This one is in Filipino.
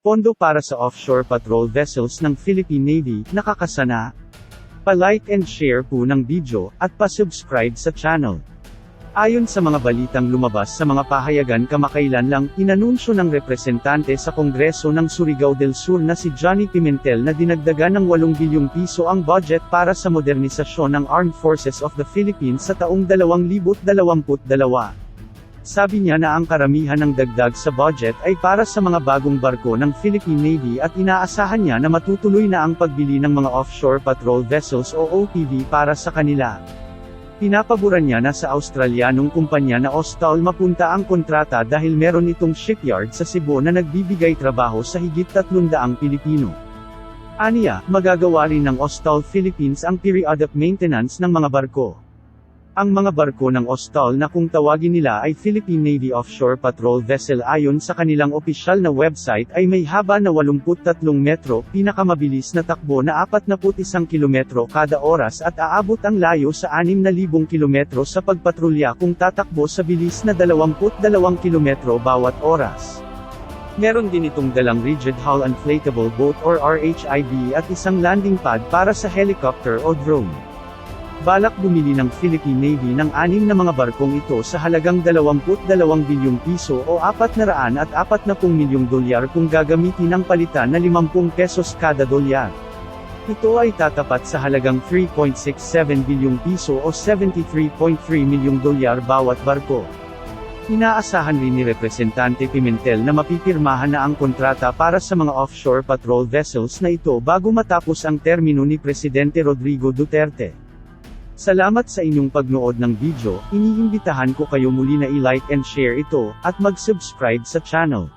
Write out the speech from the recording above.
Pondo para sa offshore patrol vessels ng Philippine Navy, nakakasana. Pa-like and share po ng video, at pa-subscribe sa channel. Ayon sa mga balitang lumabas sa mga pahayagan kamakailan lang, inanunsyo ng representante sa Kongreso ng Surigao del Sur na si Johnny Pimentel na dinagdagan ng 8 bilyong piso ang budget para sa modernisasyon ng Armed Forces of the Philippines sa taong 2022. Sabi niya na ang karamihan ng dagdag sa budget ay para sa mga bagong barko ng Philippine Navy at inaasahan niya na matutuloy na ang pagbili ng mga offshore patrol vessels o OPV para sa kanila. Pinapaboran niya na sa Australianong kumpanya na Ostal mapunta ang kontrata dahil meron itong shipyard sa Cebu na nagbibigay trabaho sa higit 300 Pilipino. Aniya, magagawa rin ng Ostal Philippines ang periodic maintenance ng mga barko. Ang mga barko ng Ostal na kung tawagin nila ay Philippine Navy Offshore Patrol Vessel ayon sa kanilang opisyal na website ay may haba na 83 metro, pinakamabilis na takbo na 41 kilometro kada oras at aabot ang layo sa 6,000 kilometro sa pagpatrolya kung tatakbo sa bilis na 22 kilometro bawat oras. Meron din itong dalang Rigid Hull Inflatable Boat or RHIB at isang landing pad para sa helicopter o drone. Balak bumili ng Philippine Navy ng anim na mga barkong ito sa halagang 22 bilyong piso o 440 milyong dolyar kung gagamitin ang palitan na 50 pesos kada dolyar. Ito ay tatapat sa halagang 3.67 bilyong piso o 73.3 milyong dolyar bawat barko. Inaasahan rin ni Representante Pimentel na mapipirmahan na ang kontrata para sa mga offshore patrol vessels na ito bago matapos ang termino ni Presidente Rodrigo Duterte. Salamat sa inyong pagnood ng video, iniimbitahan ko kayo muli na i-like and share ito, at mag-subscribe sa channel.